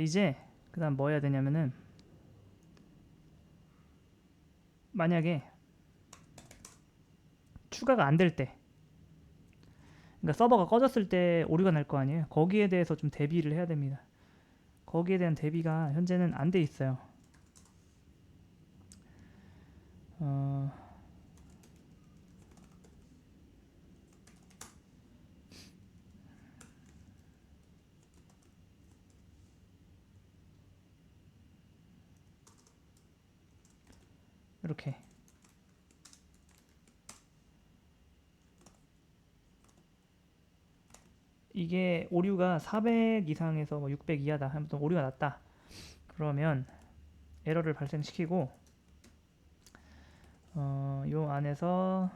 이제 그 다음 뭐 해야 되냐면은 만약에 추가가 안 될 때 그러니까 서버가 꺼졌을 때 오류가 날 거 아니에요. 거기에 대해서 좀 대비를 해야 됩니다. 거기에 대한 대비가 현재는 안 돼 있어요. 어... 이렇게. 이게 오류가 400 이상에서 뭐 600 이하다 아무튼 오류가 났다. 그러면 에러를 발생시키고 어, 요 안에서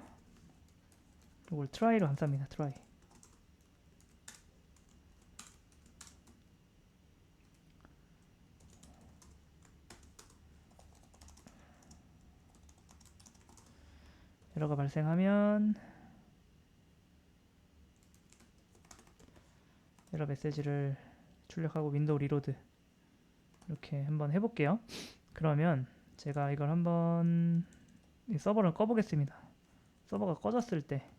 이걸 트라이로 감쌉니다 트라이 에러가 발생하면 에러 메시지를 출력하고 윈도우 리로드 이렇게 한번 해볼게요. 그러면 제가 이걸 한번 이 서버를 꺼보겠습니다. 서버가 꺼졌을 때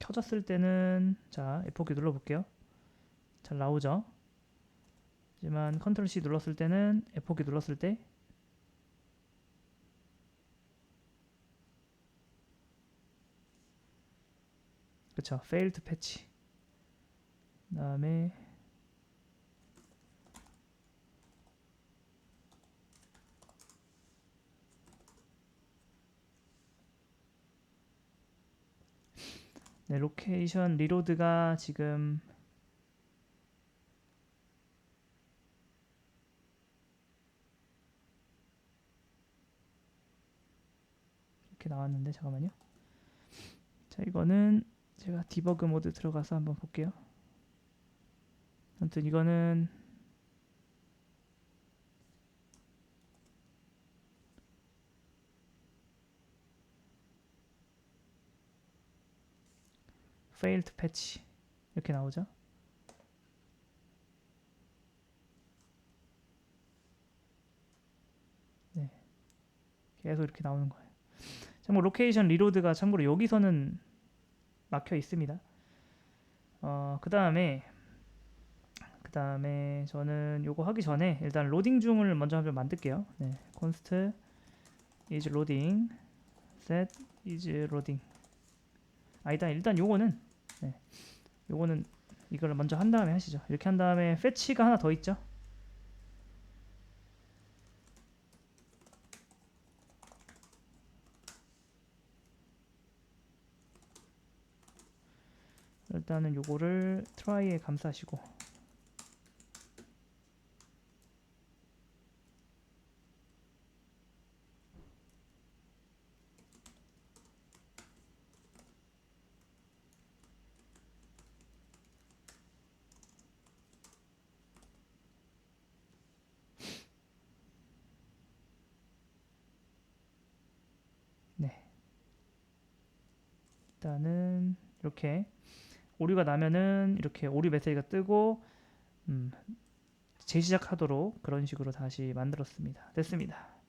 켜졌을 때는 자 F4키 눌러볼게요. 잘 나오죠? 하지만 컨트롤 C 눌렀을 때는 F4키 눌렀을 때 그쵸 failed patch 그 다음에 네, 로케이션 리로드가 지금 이렇게 나왔는데 잠깐만요. 자, 이거는 제가 디버그 모드 들어가서 한번 볼게요. 아무튼 이거는 failed patch 이렇게 나오죠. 네. 계속 이렇게 나오는 거예요. 참고 로케이션 리로드가 참고로 여기서는 막혀 있습니다. 어, 그 다음에 그 다음에 저는 요거 하기 전에 일단 로딩 중을 먼저 한번 만들게요. 네, const is loading set is loading 아 일단 일단 요거는 네, 요거는 이걸 먼저 한 다음에 하시죠. 이렇게 한 다음에 fetch가 하나 더 있죠. 일단은 요거를 try에 감싸시고. 네. 일단은 이렇게 오류가 나면은 이렇게 오류 메시지가 뜨고 음, 재시작하도록 그런 식으로 다시 만들었습니다. 됐습니다.